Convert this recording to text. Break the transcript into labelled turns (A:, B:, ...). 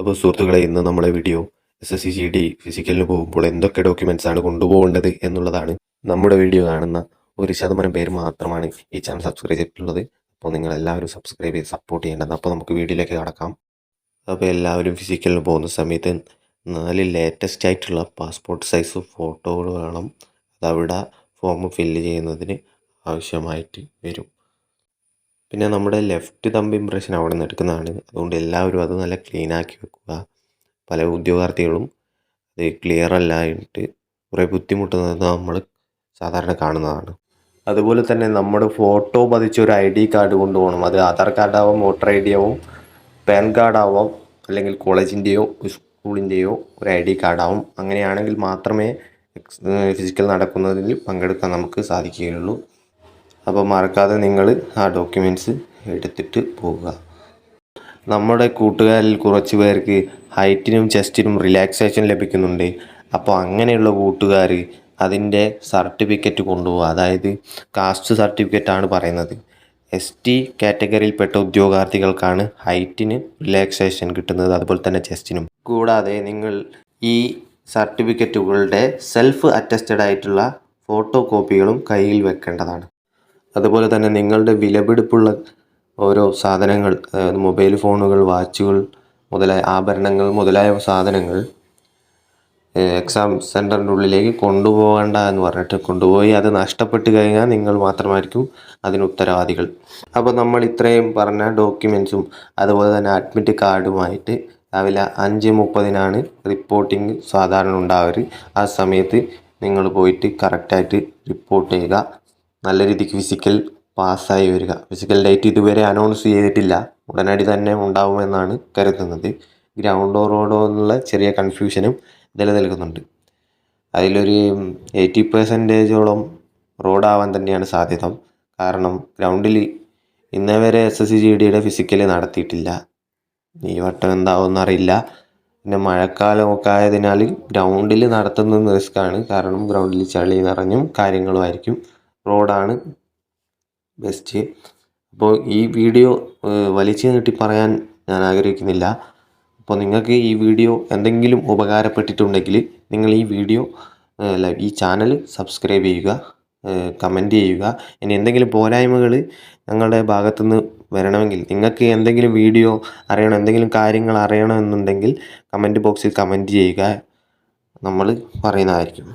A: അപ്പോൾ സുഹൃത്തുക്കളെ ഇന്ന് നമ്മളെ video S S C G D ഫിസിക്കലിന് പോകുമ്പോൾ എന്തൊക്കെ ഡോക്യുമെന്റ്സ് ആണ് കൊണ്ടുപോകേണ്ടത് എന്നുള്ളതാണ് നമ്മുടെ വീഡിയോ കാണുന്ന ഒരു ശതമാനം പേര് മാത്രമാണ് ഈ ചാനൽ സബ്സ്ക്രൈബ് ചെയ്തിട്ടുള്ളത്. അപ്പോൾ നിങ്ങൾ എല്ലാവരും സബ്സ്ക്രൈബ് ചെയ്ത് സപ്പോർട്ട് ചെയ്യേണ്ടത്. അപ്പോൾ നമുക്ക് വീഡിയോയിലേക്ക് കടക്കാം. അപ്പോൾ എല്ലാവരും ഫിസിക്കലിന് പോകുന്ന സമയത്ത് നാല് ലേറ്റസ്റ്റ് ആയിട്ടുള്ള പാസ്പോർട്ട് സൈസ് ഫോട്ടോകൾ വേണം. അതവിടെ ഫോം ഫില്ല് ചെയ്യുന്നതിന് ആവശ്യമായിട്ട് വരും. പിന്നെ നമ്മുടെ ലെഫ്റ്റ് തമ്പ് ഇംപ്രഷൻ അവിടെ നിന്ന് എടുക്കുന്നതാണ്. അതുകൊണ്ട് എല്ലാവരും അത് നല്ല ക്ലീൻ ആക്കി വെക്കുക. പല ഉദ്യോഗാർത്ഥികളും അത് ക്ലിയർ അല്ലായിട്ട് കുറേ ബുദ്ധിമുട്ടുന്നത് നമ്മൾ സാധാരണ കാണുന്നതാണ്. അതുപോലെ തന്നെ നമ്മുടെ ഫോട്ടോ പതിച്ച ഒരു ഐ ഡി കാർഡ് കൊണ്ടുപോകണം അത് ആധാർ കാർഡാവാം വോട്ടർ ഐ ഡി ആവും പാൻ കാർഡാവാം അല്ലെങ്കിൽ കോളേജിന്റെയോ സ്കൂളിന്റെയോ ഒരു ഐ ഡി കാർഡാവും അങ്ങനെയാണെങ്കിൽ മാത്രമേ ഫിസിക്കൽ നടക്കുന്നതിൽ പങ്കെടുക്കാൻ നമുക്ക് സാധിക്കുകയുള്ളൂ. അപ്പോൾ മറക്കാതെ നിങ്ങൾ ആ ഡോക്യുമെന്റ്സ് എടുത്തിട്ട് പോവുക. നമ്മുടെ കൂട്ടുകാരിൽ കുറച്ച് പേർക്ക് ഹൈറ്റിനും ചെസ്റ്റിനും റിലാക്സേഷൻ ലഭിക്കുന്നുണ്ട്. അപ്പോൾ അങ്ങനെയുള്ള കൂട്ടുകാർ അതിന്റെ സർട്ടിഫിക്കറ്റ് കൊണ്ടുപോകുക അതായത് കാസ്റ്റ് സർട്ടിഫിക്കറ്റ് ആണ് പറയുന്നത്. എസ് ടി കാറ്റഗറിയിൽപ്പെട്ട ഉദ്യോഗാർത്ഥികൾക്കാണ് ഹൈറ്റിന് റിലാക്സേഷൻ കിട്ടുന്നത്. അതുപോലെ തന്നെ ചെസ്റ്റിനും കൂടാതെ നിങ്ങൾ ഈ സർട്ടിഫിക്കറ്റുകളുടെ സെൽഫ് അറ്റസ്റ്റഡ് ആയിട്ടുള്ള ഫോട്ടോ കോപ്പികളും കയ്യിൽ വെക്കേണ്ടതാണ്. അതുപോലെ തന്നെ നിങ്ങളുടെ വിലപിടിപ്പുള്ള ഓരോ സാധനങ്ങൾ അതായത് മൊബൈൽ ഫോണുകൾ വാച്ചുകൾ മുതലായ ആഭരണങ്ങൾ മുതലായ സാധനങ്ങൾ എക്സാം സെന്ററിന്റെ ഉള്ളിലേക്ക് കൊണ്ടുപോകണ്ട എന്ന് പറഞ്ഞിട്ട് കൊണ്ടുപോയി അത് നഷ്ടപ്പെട്ട് കഴിഞ്ഞാൽ നിങ്ങൾ മാത്രമായിരിക്കും അതിന് ഉത്തരവാദികൾ. അപ്പോൾ നമ്മൾ ഇത്രയും പറഞ്ഞ ഡോക്യുമെൻസും അതുപോലെ തന്നെ അഡ്മിറ്റ് കാർഡുമായിട്ട് രാവിലെ അഞ്ച് മുപ്പതിനാണ് റിപ്പോർട്ടിങ് സാധാരണ ഉണ്ടാവർ ആ സമയത്ത് നിങ്ങൾ പോയിട്ട് കറക്റ്റായിട്ട് റിപ്പോർട്ട് ചെയ്യുക. നല്ല രീതിക്ക് ഫിസിക്കൽ പാസ്സായി വരിക. ഫിസിക്കൽ ഡേറ്റ് ഇതുവരെ അനൗൺസ് ചെയ്തിട്ടില്ല. ഉടനടി തന്നെ ഉണ്ടാവുമെന്നാണ് കരുതുന്നത്. ഗ്രൗണ്ടോ റോഡോ എന്നുള്ള ചെറിയ കൺഫ്യൂഷനും നിലനിൽക്കുന്നുണ്ട് അതിലൊരു എയ്റ്റി പെർസെന്റേജോളം റോഡാവാൻ തന്നെയാണ് സാധ്യത. കാരണം ഗ്രൗണ്ടിൽ ഇന്നേ വരെ എസ് എസ് സി ജി ഡിയുടെ ഫിസിക്കൽ നടത്തിയിട്ടില്ല. ഈ വട്ടം എന്താവുമെന്ന് അറിയില്ല. പിന്നെ മഴക്കാലമൊക്കെ ആയതിനാൽ ഗ്രൗണ്ടിൽ നടത്തുന്നത് റിസ്ക്കാണ് കാരണം ഗ്രൗണ്ടിൽ ചളി നിറഞ്ഞും കാര്യങ്ങളുമായിരിക്കും റോഡാണ് ബെസ്റ്റ് അപ്പോൾ ഈ വീഡിയോ വലിച്ചു നീട്ടി പറയാൻ ഞാൻ ആഗ്രഹിക്കുന്നില്ല. അപ്പോൾ നിങ്ങൾക്ക് ഈ വീഡിയോ എന്തെങ്കിലും ഉപകാരപ്പെട്ടിട്ടുണ്ടെങ്കിൽ നിങ്ങൾ ഈ വീഡിയോ അല്ല ഈ ചാനൽ സബ്സ്ക്രൈബ് ചെയ്യുക കമന്റ് ചെയ്യുക. ഇനി എന്തെങ്കിലും പോരായ്മകൾ ഞങ്ങളുടെ ഭാഗത്തുനിന്ന് വരണമെങ്കിൽ നിങ്ങൾക്ക് എന്തെങ്കിലും വീഡിയോ അറിയണം എന്തെങ്കിലും കാര്യങ്ങൾ അറിയണമെന്നുണ്ടെങ്കിൽ കമന്റ് ബോക്സിൽ കമന്റ് ചെയ്യുക. നമ്മൾ പറയുന്നതായിരിക്കും.